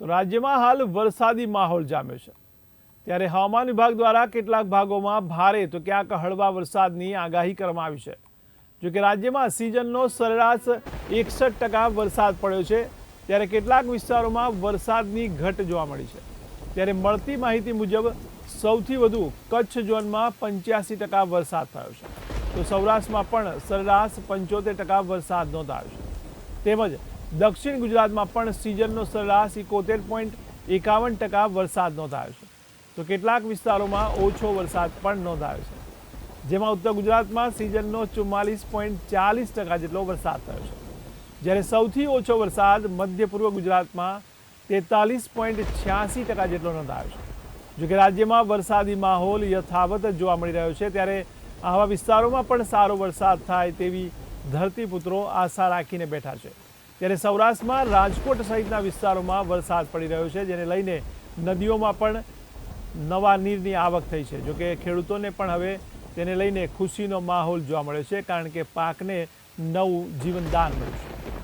તો રાજ્યમાં હાલ વરસાદી માહોલ જામ્યો છે. ત્યારે હવામાન વિભાગ દ્વારા કેટલાક ભાગોમાં ભારે તો ક્યાંક હળવા વરસાદની આગાહી કરવામાં આવી છે. જો કે રાજ્યમાં સિઝનનો સરેરાશ એકસઠ ટકા વરસાદ પડ્યો છે, ત્યારે કેટલાક વિસ્તારોમાં વરસાદની ઘટ જોવા મળી છે. ત્યારે મળતી માહિતી મુજબ સૌથી વધુ કચ્છ ઝોનમાં પંચ્યાસી ટકા વરસાદ થયો છે. તો સૌરાષ્ટ્રમાં પણ સરેરાશ પંચોતેર ટકા વરસાદ નોંધાયો છે. તેમજ દક્ષિણ ગુજરાતમાં પણ સિઝનનો સરેરાશ એકોતેર પોઈન્ટ એકાવન ટકા વરસાદ નોંધાયો છે. તો કેટલાક વિસ્તારોમાં ઓછો વરસાદ પણ નોંધાયો છે. જેમાં ઉત્તર ગુજરાતમાં સિઝનનો ચુમ્માલીસ પોઈન્ટ ચાલીસ ટકા જેટલો વરસાદ થયો છે. જ્યારે સૌથી ઓછો વરસાદ મધ્ય પૂર્વ ગુજરાતમાં તેતાલીસ પોઈન્ટ છ્યાસી ટકા જેટલો નોંધાયો છે. જોકે રાજ્યમાં વરસાદી માહોલ યથાવત જોવા મળી રહ્યો છે, ત્યારે આવા વિસ્તારોમાં પણ સારો વરસાદ થાય તેવી ધરતીપુત્રો આશા રાખીને બેઠા છે. ત્યારે સૌરાષ્ટ્રમાં રાજકોટ સહિતના વિસ્તારોમાં વરસાદ પડી રહ્યો છે, જેને લઈને નદીઓમાં પણ નવા નીરની આવક થઈ છે. જોકે ખેડૂતોને પણ હવે તેને લઈને ખુશીનો માહોલ જોવા મળ્યો છે, કારણ કે પાકને નવું જીવનદાન મળ્યું છે.